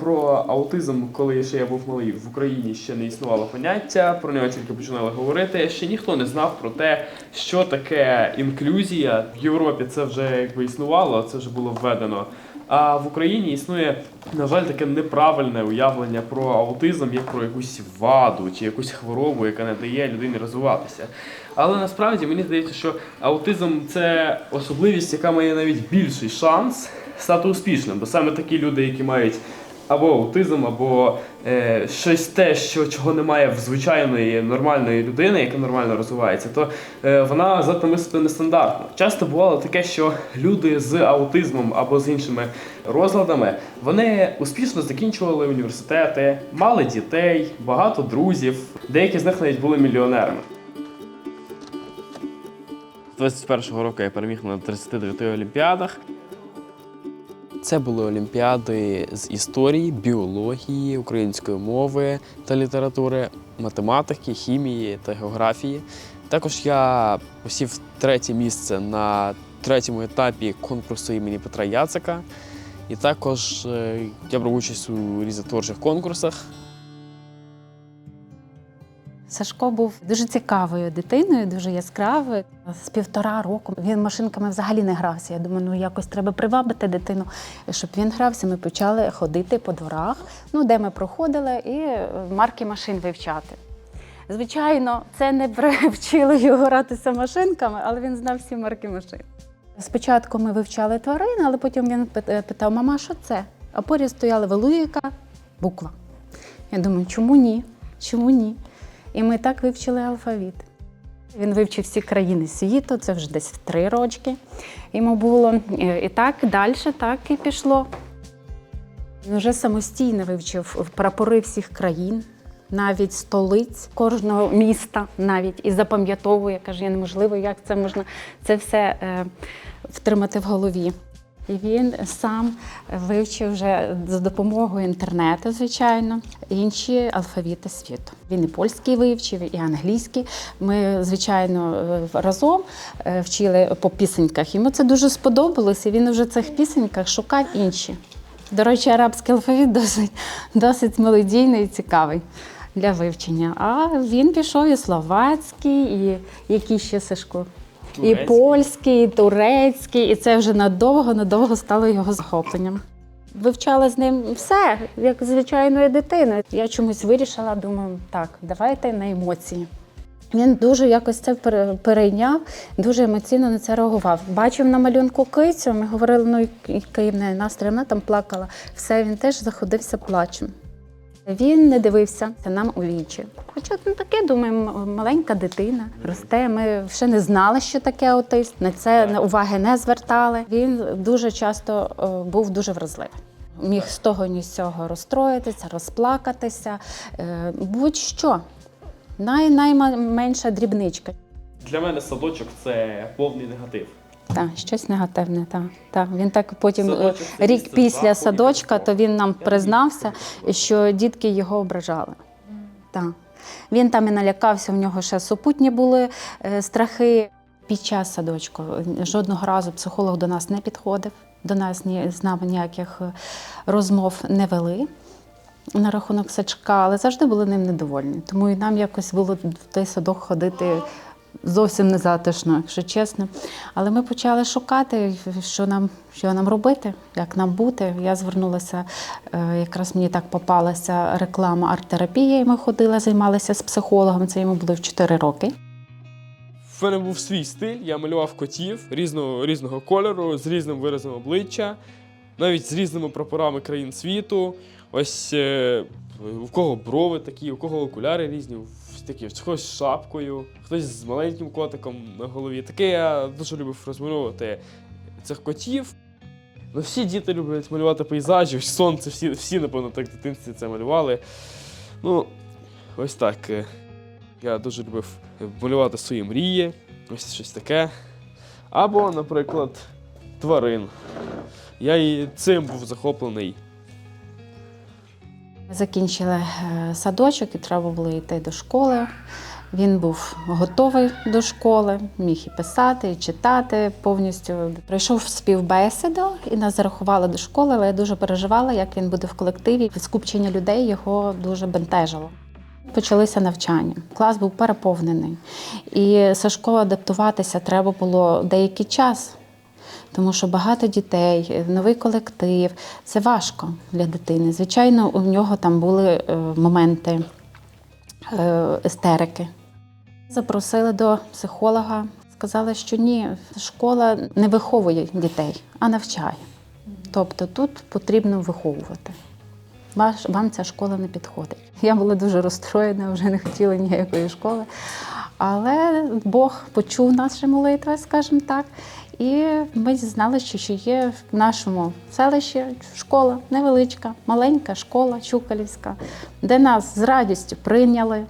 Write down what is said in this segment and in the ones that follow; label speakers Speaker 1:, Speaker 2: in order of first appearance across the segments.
Speaker 1: Про аутизм, коли ще я був малий, в Україні ще не існувало поняття, про нього тільки починали говорити. Ще ніхто не знав про те, що таке інклюзія. В Європі це вже якби існувало, це вже було введено. А в Україні існує, на жаль, таке неправильне уявлення про аутизм як про якусь ваду чи якусь хворобу, яка не дає людині розвиватися. Але насправді мені здається, що аутизм це особливість, яка має навіть більший шанс стати успішним. Бо саме такі люди, які мають або аутизм, або е, щось те, що чого немає в звичайної нормальної людини, яка нормально розвивається, то е, вона здатна мислити нестандартно. Часто бувало таке, що люди з аутизмом або з іншими розладами вони успішно закінчували університети, мали дітей, багато друзів. Деякі з них навіть були мільйонерами. З 21-го року я переміг на 39 олімпіадах.
Speaker 2: Це були олімпіади з історії, біології, української мови та літератури, математики, хімії та географії. Також я посів третє місце на третьому етапі конкурсу імені Петра Яцика. І також е, я брав участь у різнотворчих конкурсах.
Speaker 3: Сашко був дуже цікавою дитиною, дуже яскравою. З півтора року він машинками взагалі не грався. Я думаю, ну якось треба привабити дитину, щоб він грався. Ми почали ходити по дворах, ну де ми проходили, і е, марки машин вивчати. Звичайно, це не привчило його гратися машинками, але він знав всі марки машин. Спочатку ми вивчали тварин, але потім він е, питав, мама, що це? А поряд стояла велика буква. Я думаю, чому ні? Чому ні? І ми так вивчили алфавіт. Він вивчив всі країни світу, це вже десь в три рочки. Йому було Е, і так далі, так і пішло. Він вже самостійно вивчив прапори всіх країн, навіть столиць кожного міста, навіть і запам'ятовує. Каже, я неможливо, як це можна це все е, втримати в голові. І він сам вивчив вже за допомогою інтернету, звичайно, інші алфавіти світу. Він і польський вивчив, і англійський. Ми, звичайно, разом е, вчили по пісеньках. Йому це дуже сподобалось, і він вже в цих пісеньках шукав інші. До речі, арабський алфавіт досить, досить мелодійний і цікавий для вивчення. А він пішов і словацький, і який ще Сашко. І
Speaker 1: Турецький.
Speaker 3: польський, і турецький, і це вже надовго-надовго стало його захопленням. Вивчала з ним все, як звичайної дитини. Я чомусь вирішила, думаю, так, давайте на емоції. Він дуже якось це перейняв, дуже емоційно на це реагував. Бачив на малюнку кицю, ми говорили, ну який в неї настрій, вона там плакала. Все, він теж заходився плачем. Він не дивився нам у вічі. Хоча ну, таке, думаємо, маленька дитина росте. Ми ще не знали, що таке аутист. На це
Speaker 1: Так.
Speaker 3: уваги не звертали. Він дуже часто е, був дуже вразливий. Міг з того ні з цього розстроїтися, розплакатися, е, будь-що. Най, найменша дрібничка.
Speaker 1: Для мене садочок це повний негатив.
Speaker 3: Так, щось негативне. Так, так. Він так потім е,
Speaker 1: Садочок
Speaker 3: рік
Speaker 1: місце
Speaker 3: після
Speaker 1: і
Speaker 3: садочка, то він нам признався, що дітки його ображали. Так. Він там і налякався, в нього ще супутні були е, страхи. Під час садочку жодного разу психолог до нас не підходив, до нас ні, з нами ніяких е, розмов не вели на рахунок сачка, але завжди були ним недовольні. Тому і нам якось було в той садок ходити зовсім не затишно, якщо чесно. Але ми почали шукати, що нам, що нам робити, як нам бути. Я звернулася, е, якраз мені так попалася реклама арт-терапії. Ми ходили, займалися з психологом. Це йому було в 4 роки.
Speaker 1: В мене був свій стиль, я малював котів різного, різного кольору, з різним виразом обличчя, навіть з різними прапорами країн світу. Ось е, у кого брови такі, у кого окуляри різні, такі, хтось з шапкою, хтось з маленьким котиком на голові. Таке я дуже любив розмальовувати цих котів. Ну, всі діти люблять малювати пейзажі, сонце, всі, всі, напевно, так в дитинстві це малювали. Ну, ось так. е, Я дуже любив малювати свої мрії, ось щось таке. Або, наприклад, тварин. Я і цим був захоплений.
Speaker 3: Закінчили е, садочок і треба було йти до школи. Він був готовий до школи, міг і писати, і читати повністю. Прийшов співбесіду і нас зарахували до школи, але я дуже переживала, як він буде в колективі. Скупчення людей його дуже бентежило. Почалися навчання. Клас був переповнений. І Сашко адаптуватися треба було деякий час, тому що багато дітей, новий колектив це важко для дитини. Звичайно, у нього там були е, моменти е, естерики. Запросили до психолога, сказали, що ні, школа не виховує дітей, а навчає. Тобто тут потрібно виховувати. Вам ця школа не підходить. Я була дуже розстроєна, вже не хотіла ніякої школи. Але Бог почув наші молитви, скажімо так. І ми знали, що є в нашому селищі школа невеличка, маленька школа Чукалівська, де нас з радістю прийняли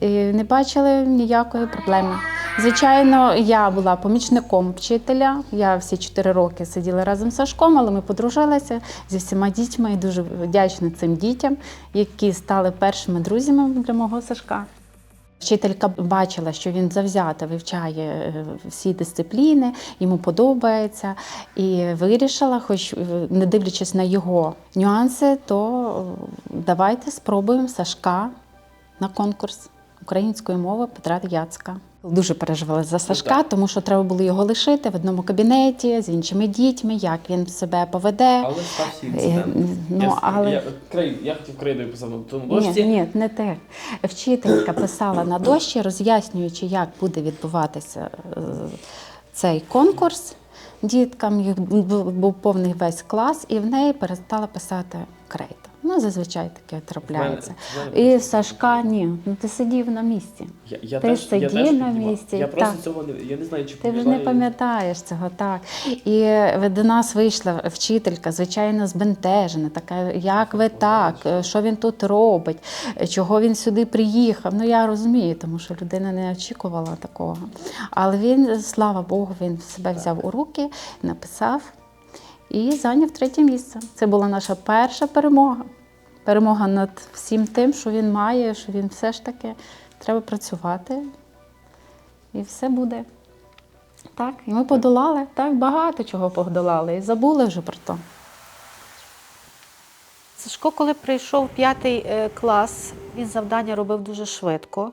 Speaker 3: і не бачили ніякої проблеми. Звичайно, я була помічником вчителя. Я всі чотири роки сиділа разом з Сашком, але ми подружилися зі всіма дітьми і дуже вдячна цим дітям, які стали першими друзями для мого Сашка. Вчителька бачила, що він завзято вивчає е, всі дисципліни, йому подобається, і вирішила, хоч е, не дивлячись на його нюанси, то е, давайте спробуємо Сашка на конкурс української мови Петра Яцка. Дуже переживала за Сашка, тому що треба було його лишити в одному кабінеті з іншими дітьми, як він себе поведе.
Speaker 4: Але стався
Speaker 3: Е,
Speaker 4: інцидент.
Speaker 3: Ну,
Speaker 4: я,
Speaker 3: але...
Speaker 4: я, край, я хотів крейдою писав на тому
Speaker 3: Ні, ні, не те. Вчителька писала на дощі, роз'яснюючи, як буде відбуватися е, цей конкурс діткам. Їх бу- був повний весь клас, і в неї перестала писати крейда. Ну, зазвичай таке трапляється.
Speaker 4: В мене-
Speaker 3: І Сашка, ні, ну ти сидів на місці.
Speaker 4: Я, я
Speaker 3: Ти
Speaker 4: теж,
Speaker 3: сидів
Speaker 4: я теж
Speaker 3: на місці,
Speaker 4: Я просто
Speaker 3: так.
Speaker 4: цього не я не знаю, чи
Speaker 3: Ти вже не пам'ятаєш цього, так. І до нас вийшла вчителька, звичайно, збентежена, така, як ви так, Е, що він тут робить, Е, чого він сюди приїхав. Ну я розумію, тому що людина не очікувала такого. Але він, слава Богу, він себе взяв у руки, написав і зайняв третє місце. Це була наша перша перемога. Перемога над всім тим, що він має, що він все ж таки треба працювати, і все буде. Так, і ми подолали, так, багато чого подолали, і забули вже про то.
Speaker 5: Сашко, коли прийшов п'ятий е, клас, він завдання робив дуже швидко.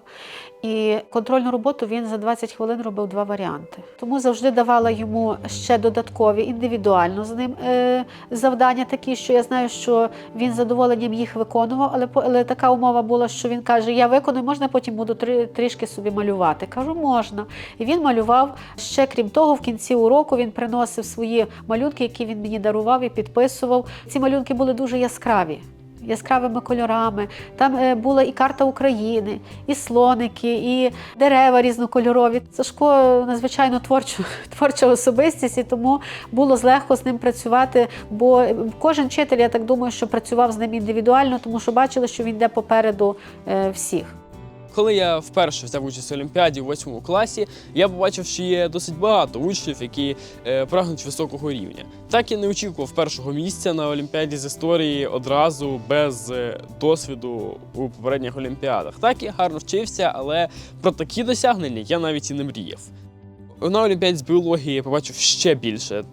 Speaker 5: І контрольну роботу він за 20 хвилин робив два варіанти. Тому завжди давала йому ще додаткові індивідуально з ним е, завдання такі, що я знаю, що він задоволенням їх виконував, але, але така умова була, що він каже: Я виконую, можна потім буду трішки собі малювати. Кажу, можна. І він малював ще крім того, в кінці уроку він приносив свої малюнки, які він мені дарував і підписував. Ці малюнки були дуже яскраві. Яскравими кольорами. Там е, була і карта України, і слоники, і дерева різнокольорові. Сашко е, надзвичайно творчу творча особистість, і тому було злегко з ним працювати. Бо е, кожен вчитель, я так думаю, що працював з ним індивідуально, тому що бачили, що він йде попереду всіх.
Speaker 1: Коли я вперше взяв участь в Олімпіаді у восьмому класі, я побачив, що є досить багато учнів, які е, прагнуть високого рівня. Так я не очікував першого місця на Олімпіаді з історії одразу без е, досвіду у попередніх олімпіадах. Так я гарно вчився, але про такі досягнення я навіть і не мріяв. На Олімпіаді з біології я побачив ще більше,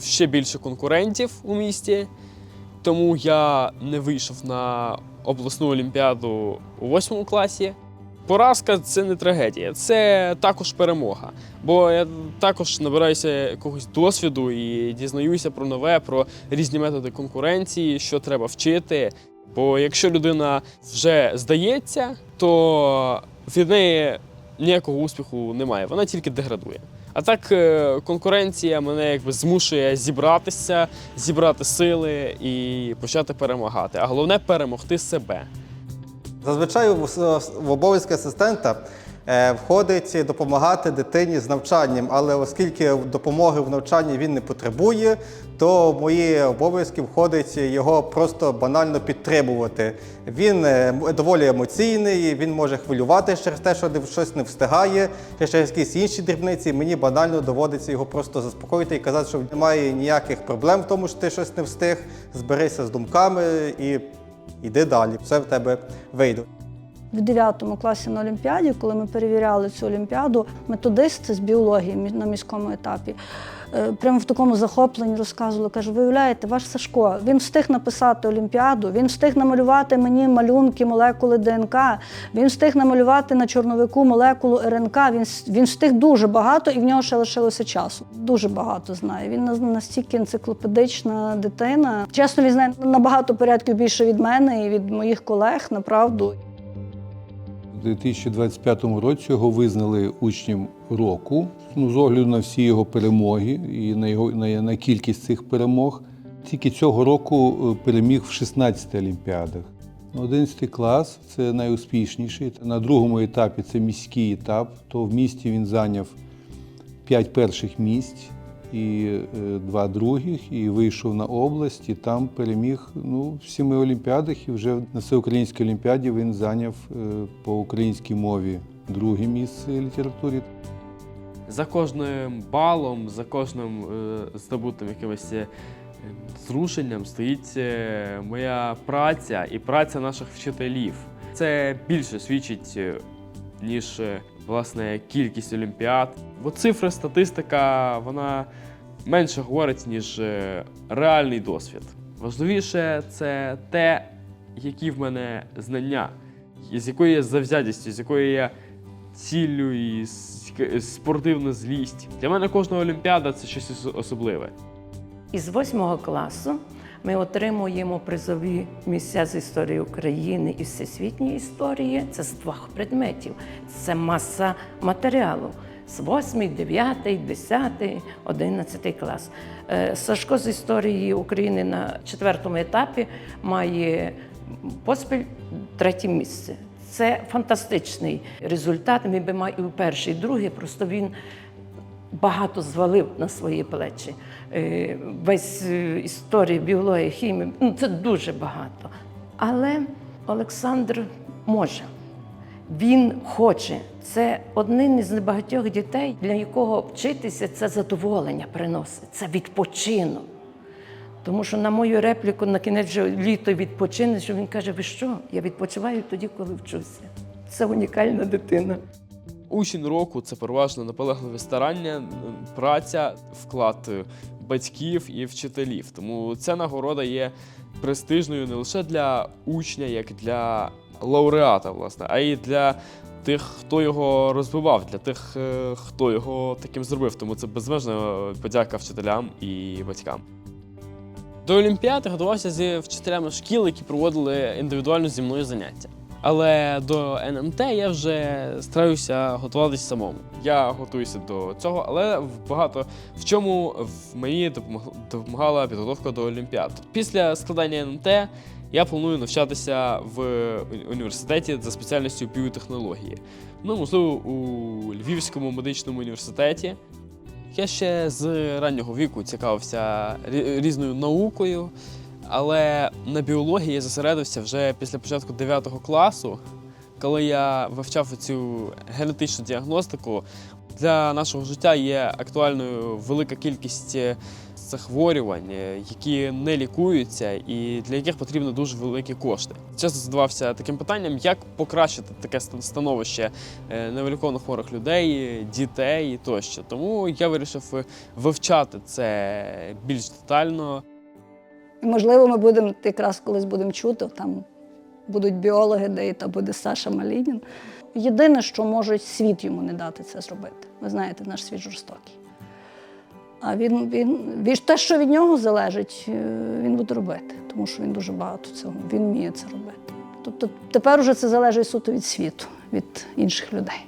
Speaker 1: ще більше конкурентів у місті. Тому я не вийшов на обласну олімпіаду у восьмому класі. Поразка це не трагедія, це також перемога. Бо я також набираюся якогось досвіду і дізнаюся про нове, про різні методи конкуренції, що треба вчити. Бо якщо людина вже здається, то від неї ніякого успіху немає, вона тільки деградує. А так е, конкуренція мене якби змушує зібратися, зібрати сили і почати перемагати. А головне перемогти себе.
Speaker 6: Зазвичай в обов'язки асистента е, входить допомагати дитині з навчанням, але оскільки допомоги в навчанні він не потребує, то в мої обов'язки входить його просто банально підтримувати. Він е, доволі емоційний, він може хвилювати через те, що щось не встигає, через якісь інші дрібниці. Мені банально доводиться його просто заспокоїти і казати, що немає ніяких проблем в тому, що ти щось не встиг. Зберися з думками і Іди далі, все в тебе вийде.
Speaker 7: В 9 класі на Олімпіаді, коли ми перевіряли цю Олімпіаду, методист з біології на міському етапі е, прямо в такому захопленні розказували, каже, виявляєте, ваш Сашко, він встиг написати Олімпіаду, він встиг намалювати мені малюнки молекули ДНК, він встиг намалювати на чорновику молекулу РНК, він, він встиг дуже багато і в нього ще лишилося часу. Дуже багато знає. Він настільки енциклопедична дитина. Чесно, він знає набагато порядків більше від мене і від моїх колег, направду.
Speaker 8: У 2025 році його визнали учнем року. Ну, з огляду на всі його перемоги і на його на, на кількість цих перемог. Тільки цього року е, переміг в 16 олімпіадах. 11 клас це найуспішніший. На другому етапі це міський етап. То в місті він зайняв 5 перших місць і е, два других, і вийшов на область, і там переміг ну, в семи олімпіадах. І вже на всеукраїнській олімпіаді він зайняв е, по українській мові друге місце літературі.
Speaker 1: За кожним балом, за кожним е, здобутим якимось зрушенням стоїть моя праця і праця наших вчителів. Це більше свідчить, ніж власне кількість олімпіад. Бо цифри, статистика, вона менше говорить, ніж е, реальний досвід. Важливіше це те, які в мене знання, з якою я завзятістю, з якою я ціллю і спортивна злість. Для мене кожна олімпіада це щось особливе.
Speaker 9: Із восьмого класу ми отримуємо призові місця з історії України і всесвітньої історії. Це з двох предметів. Це маса матеріалу. З 8, 9, 10, 11 клас. Е, Сашко з історії України на четвертому етапі має поспіль третє місце. Це фантастичний результат. Він би мав і перший, і другий, просто він багато звалив на свої плечі. Е, Весь е, історія, біологія, хімія ну, це дуже багато. Але Олександр може. Він хоче. Це один із небагатьох дітей, для якого вчитися це задоволення приносить, це відпочинок. Тому що на мою репліку на кінець літо відпочине, що він каже: ви що? Я відпочиваю тоді, коли вчуся. Це унікальна дитина.
Speaker 1: Учень року це переважно наполегливе старання, праця, вклад е, батьків і вчителів. Тому ця нагорода є престижною не лише для учня, як для лауреата, власне, а й для тих, хто його розвивав, для тих, е, хто його таким зробив. Тому це безмежна подяка вчителям і батькам. До Олімпіади готувався зі вчителями шкіл, які проводили індивідуально зі мною заняття. Але до НМТ я вже стараюся готуватися самому. Я готуюся до цього, але багато в чому в мені допомагала підготовка до Олімпіад. Після складання НМТ я планую навчатися в університеті за спеціальністю біотехнології. Ну, можливо, у Львівському медичному університеті. Я ще з раннього віку цікавився різною наукою, але на біології я зосередився вже після початку 9 класу, коли я вивчав цю генетичну діагностику. Для нашого життя є актуальною велика кількість е, захворювань, е, які не лікуються і для яких потрібно дуже великі кошти. Часто задавався таким питанням, як покращити таке становище е, невиліковно хворих людей, дітей тощо. Тому я вирішив вивчати це більш детально.
Speaker 7: І, можливо, ми будемо якраз колись будемо чути, там будуть біологи, де та буде Саша Малінін. Єдине, що може світ йому не дати це зробити. Ви знаєте, наш світ жорстокий. А він, він, він те, що від нього залежить, е, він буде робити, тому що він дуже багато цього, він вміє це робити. Тобто тепер уже це залежить суто від світу, від інших людей.